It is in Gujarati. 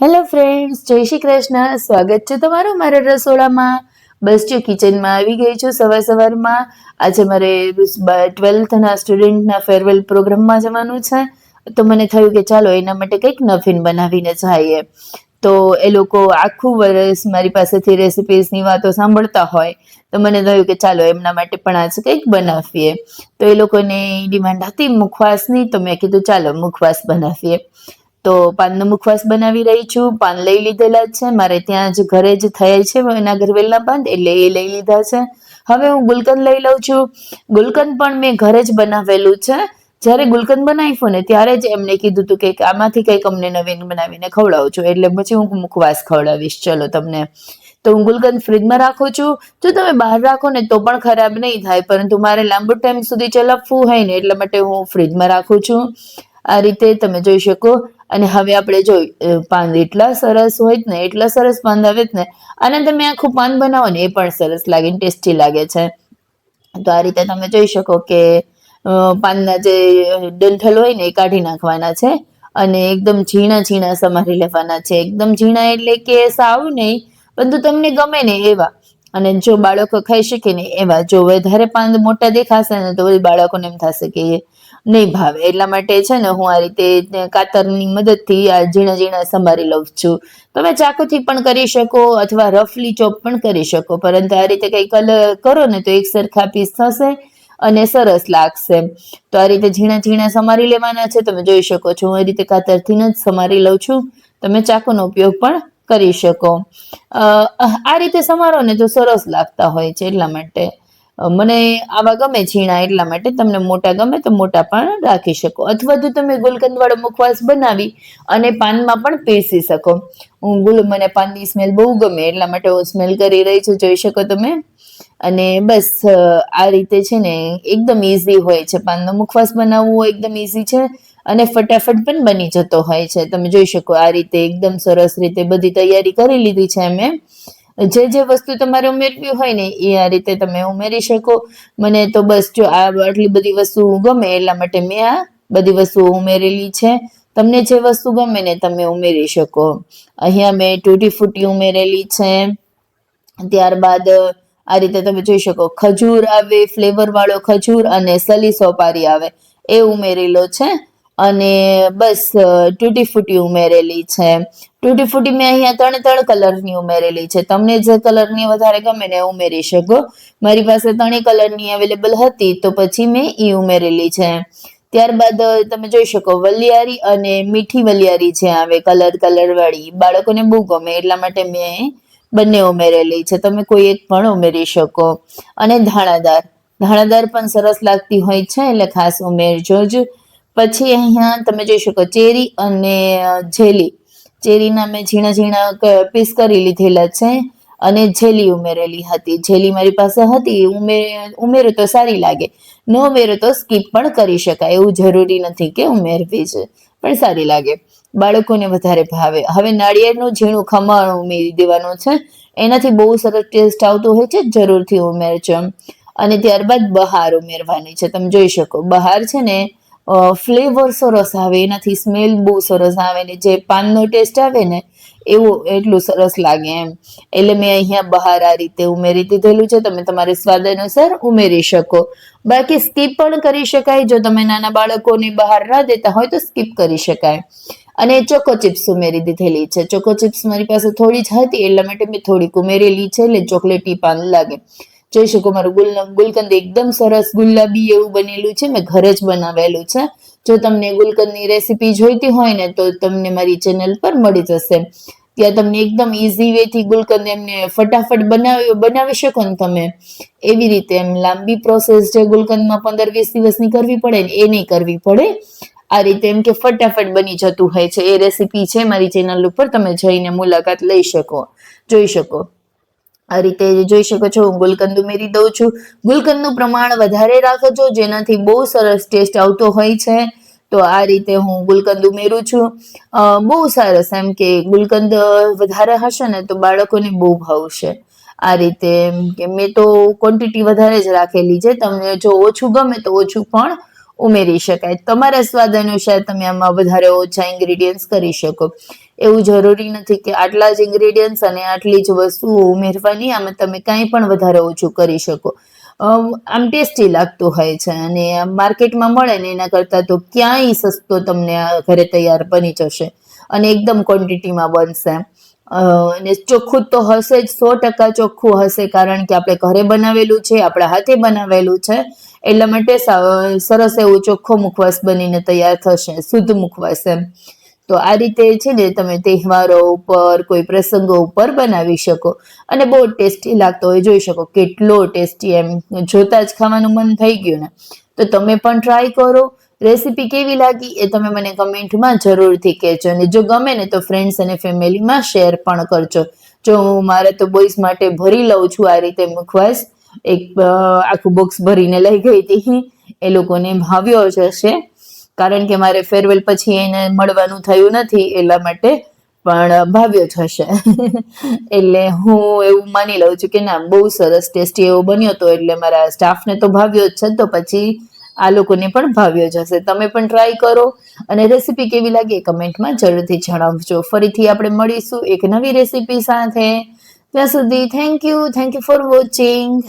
હેલો ફ્રેન્ડ્સ જય શ્રી કૃષ્ણ. સ્વાગત છે તમારું મારા રસોડામાં. બસ જો કિચનમાં આવી ગઈ છું સવાર સવારમાં. આજે મારે ટ્વેલ્થના સ્ટુડન્ટના ફેરવેલ પ્રોગ્રામમાં જવાનું છે. તો મને થયું કે ચાલો એના માટે કંઈક નફીન બનાવીને જઈએ. તો એ લોકો આખું વર્ષ મારી પાસેથી રેસિપીસની વાતો સાંભળતા હોય. તો મને થયું કે ચાલો એમના માટે પણ આજે કંઈક બનાવીએ. તો એ લોકોને ડિમાન્ડ હતી મુખવાસની, તો મેં કીધું ચાલો મુખવાસ બનાવીએ. તો પાનનો મુખવાસ બનાવી રહી છું. પાન લઈ લીધેલા છે. મારે ત્યાં જ ઘરે જ થયેલ છે. એના ઘરવેલના પાન, એટલે એ લઈ લીધા છે. હવે હું ગુલકંદ લઈ લઉં છું. ગુલકંદ પણ મેં ઘરે જ બનાવેલું છે. જ્યારે ગુલકંદ બનાવ્યું ને, ત્યારે જ એમને કીધું હતું કે આમાંથી કંઈક અમને નવીન બનાવીને ખવડાવું છું. એટલે પછી હું મુખવાસ ખવડાવીશ. ચલો તમને. તો હું ગુલકંદ ફ્રીજમાં રાખું છું. જો તમે બહાર રાખો ને, તો પણ ખરાબ નહીં થાય. પરંતુ મારે લાંબો ટાઈમ સુધી ચલાવવું હોય ને, એટલા માટે હું ફ્રીજમાં રાખું છું. આ રીતે તમે જોઈ શકો. અને હવે આપણે જોયું પાન એટલા સરસ હોય ને, એટલા સરસ પાન આવે ને, અને તમે આખું પાન બનાવો ને, એ પણ સરસ લાગે ટેસ્ટી લાગે છે. તો આ રીતે તમે જોઈ શકો કે પાનના જે ડંઠલ હોય ને, એ કાઢી નાખવાના છે, અને એકદમ ઝીણા ઝીણા સમારી લેવાના છે. એકદમ ઝીણા એટલે કે સાવ નહીં, પરંતુ તમને ગમે ને એવા. અને જો બાળકો ખાઈ શકે ને, એવા. જો વધારે પાન મોટા દેખાશે ને, તો બાળકોને એમ થશે કે નહીં ભાવે. એટલા માટે છે ને હું આ રીતે કાતરની મદદથી આ ઝીણા ઝીણા સંભાળી લઉં છું. તમે ચાકુથી પણ કરી શકો અથવા રફલી ચોપ પણ કરી શકો. પરંતુ આ રીતે કંઈ કલર કરો ને તો એક સરખા પીસ થશે અને સરસ લાગશે. તો આ રીતે ઝીણા ઝીણા સમારી લેવાના છે. તમે જોઈ શકો છો હું એ રીતે કાતરથી જ સમારી લઉં છું. તમે ચાકુનો ઉપયોગ પણ કરી શકો. આ રીતે સમારો ને તો સરસ લાગતા હોય છે એટલા માટે. મને આવા ગમે છીણા એટલા માટે તમને મોટા ગમે તો મોટા પણ રાખી શકો. અથવા તો તમે ગુલકંદ વાળો મુખવાસ બનાવી અને પાનમાં પણ પીસી શકો. હું ગુલ, મને પાનની સ્મેલ બહુ ગમે એટલા માટે હું સ્મેલ કરી રહી છું, જોઈ શકો તમે. અને બસ આ રીતે છે ને એકદમ ઇઝી હોય છે. પાનનો મુખવાસ બનાવવો એકદમ ઇઝી છે અને ફટાફટ પણ બની જતો હોય છે. તમે જોઈ શકો આ રીતે એકદમ સરસ રીતે બધી તૈયારી કરી લીધી છે મેં. જે જે વસ્તુ તમારે ઉમેરવી હોય ને, એ આ રીતે તમે ઉમેરી શકો. મને તો બસ જો આ આટલી બધી વસ્તુ ગમે, એટલા માટે મેં આ બધી વસ્તુઓ ઉમેરેલી છે. તમને જે વસ્તુ ગમે ને, તમે ઉમેરી શકો. અહીંયા મેં તૂટી ફૂટી ઉમેરેલી છે. ત્યારબાદ, આ રીતે તમે જોઈ શકો, ખજૂર આવે, ફ્લેવર વાળો ખજૂર અને સલી સોપારી આવે, એ ઉમેરેલો છે. અને બસ તૂટી ફૂટી ઉમેરેલી છે. તૂટી ફૂટી મેં અહીંયા ત્રણે ત્રણ કલરની ઉમેરેલી છે. તમને જે કલરની વધારે ગમે ને ઉમેરી શકો. મારી પાસે ત્રણેય કલરની અવેલેબલ હતી તો પછી મેં એ ઉમેરેલી છે. ત્યારબાદ તમે જોઈ શકો વલિયારી અને મીઠી વલિયારી છે આવે કલર કલર વાળી. બાળકોને બહુ ગમે એટલા માટે મેં બંને ઉમેરેલી છે. તમે કોઈ એક પણ ઉમેરી શકો. અને ધાણાદાર. ધાણાદાર પણ સરસ લાગતી હોય છે એટલે ખાસ ઉમેરજો જ. પછી અહીંયા તમે જોઈ શકો ચેરી અને જેલી. ચેરીના મેં ઝીણા ઝીણા પીસ કરી લીધેલા છે અને જેલી ઉમેરેલી હતી. જેલી મારી પાસે હતી, ઉમે, ઉમેરો તો સારી લાગે. ન ઉમેરો તો સ્કીપ પણ કરી શકાય. એવું જરૂરી નથી કે ઉમેરવી છે પણ સારી લાગે. બાળકોને વધારે ભાવે. હવે નાળિયેરનું ઝીણું ખમણ ઉમેરી દેવાનું છે. એનાથી બહુ સરસ ટેસ્ટ આવતો હોય છે, જરૂરથી ઉમેરજો. અને ત્યારબાદ બહાર ઉમેરવાની છે. તમે જોઈ શકો, બહાર છે ને ફ્લેવર સરસ આવે, એનાથી સ્મેલ બહુ સરસ આવે ને જે પાનનો ટેસ્ટ આવે ને, એવું, એટલું સરસ લાગે એમ. એટલે મેં અહીંયા બહાર આ રીતે ઉમેરી દીધેલું છે, તમે તમારે સ્વાદ અનુસાર ઉમેરી શકો. બાકી સ્કીપ પણ કરી શકાય, જો તમે નાના બાળકોને બહાર ના દેતા હોય તો સ્કીપ કરી શકાય. અને ચોકો ચિપ્સ ઉમેરી દીધેલી છે. ચોકો ચિપ્સ મારી પાસે થોડી જ હતી, એટલા માટે મેં થોડીક ઉમેરેલી છે, એટલે ચોકલેટી પાન લાગે. જોઈ શકો મારું ગુલ ગુલકંદ એકદમ સરસ ગુલાબી એવું બનેલું છે. મેં ઘરે જ બનાવેલું છે. જો તમને ગુલકંદની રેસીપી જોઈતી હોય ને, તો તમને મારી ચેનલ પર મળી જશે. ત્યાં તમને એકદમ ઇઝી વેથી ગુલકંદ એમને ફટાફટ બનાવી બનાવી શકો ને તમે. એવી રીતે એમ લાંબી પ્રોસેસ જે ગુલકંદમાં પંદર વીસ દિવસની કરવી પડે ને, એ નહીં કરવી પડે. આ રીતે એમ કે ફટાફટ બની જતું હોય છે. એ રેસીપી છે મારી ચેનલ ઉપર. તમે જઈને મુલાકાત લઈ શકો, જોઈ શકો. આ રીતે જોઈ શકો છો, હું ગુલકંદ ઉમેરી દઉં છું. ગુલકંદનું પ્રમાણ વધારે રાખજો જેનાથી બહુ સરસ ટેસ્ટ આવતો હોય છે. તો આ રીતે હું ગુલકંદ ઉમેરું છું. બહુ સરસ એમ કે ગુલકંદ વધારે હશે ને તો બાળકોને બહુ ભાવશે. આ રીતે કે મેં તો ક્વોન્ટિટી વધારે જ રાખેલી છે. તમને જો ઓછું ગમે તો ઓછું પણ ઉમેરી શકાય. તમારા સ્વાદ અનુસાર તમે આમાં વધારે ઓછા ઇન્ગ્રીડિયન્ટ્સ કરી શકો. એવું જરૂરી નથી કે આટલા જ ઇન્ગ્રેડિયન્ટ્સ અને આટલી જ વસ્તુઓ ઉમેરવાની, આમાં તમે કાંઈ પણ વધારે ઓછું કરી શકો. આમ ટેસ્ટી લાગતું હોય છે અને માર્કેટમાં મળે ને એના કરતાં તો ક્યાંય સસ્તો તમને ઘરે તૈયાર બની જશે અને એકદમ ક્વોન્ટિટીમાં બનશે. અને ચોખ્ખું તો હશે જ, સો ટકા ચોખ્ખું હશે, કારણ કે આપણે ઘરે બનાવેલું છે, આપણા હાથે બનાવેલું છે, એટલા માટે સરસ એવું ચોખ્ખો મુખવાસ બનીને તૈયાર થશે, શુદ્ધ મુખવાસ એમ. તો આ રીતે છે ને, તમે તહેવારો ઉપર, કોઈ પ્રસંગો ઉપર બનાવી શકો. અને બહુ ટેસ્ટી લાગતો હોય, જોઈ શકો કેટલો ટેસ્ટી એમ. જોતા જ ખાવાનું મન થઈ ગયું ને. તો તમે પણ ટ્રાય કરો. રેસીપી કેવી લાગી એ તમે મને કમેન્ટમાં જરૂરથી કહેજો. અને જો ગમે ને તો ફ્રેન્ડ્સ અને ફેમિલીમાં શેર પણ કરજો. જો હું મારે તો બોಯ್સ માટે ભરી લઉં છું આ રીતે મુખવાસ. એક આખું બોક્સ ભરીને લઈ ગઈ હતી. એ લોકોને ભાવ્યો જ હશે. કારણ કે મારે ફેરવેલ પછી એને મળવાનું થયું નથી એટલા માટે પણ ભાવ્યો જ હશે. એટલે હું એવું માની લઉં છું કે ના, બહુ સરસ ટેસ્ટી એવો બન્યો હતો એટલે મારા સ્ટાફને તો ભાવ્યો જ છે. તો પછી આ લોકોને પણ ભાવ્યો જ હશે તમે પણ ટ્રાય કરો અને રેસીપી કેવી લાગે કમેન્ટમાં જરૂરથી જણાવજો. ફરીથી આપણે મળીશું એક નવી રેસીપી સાથે. ત્યાં સુધી thank you thank you for watching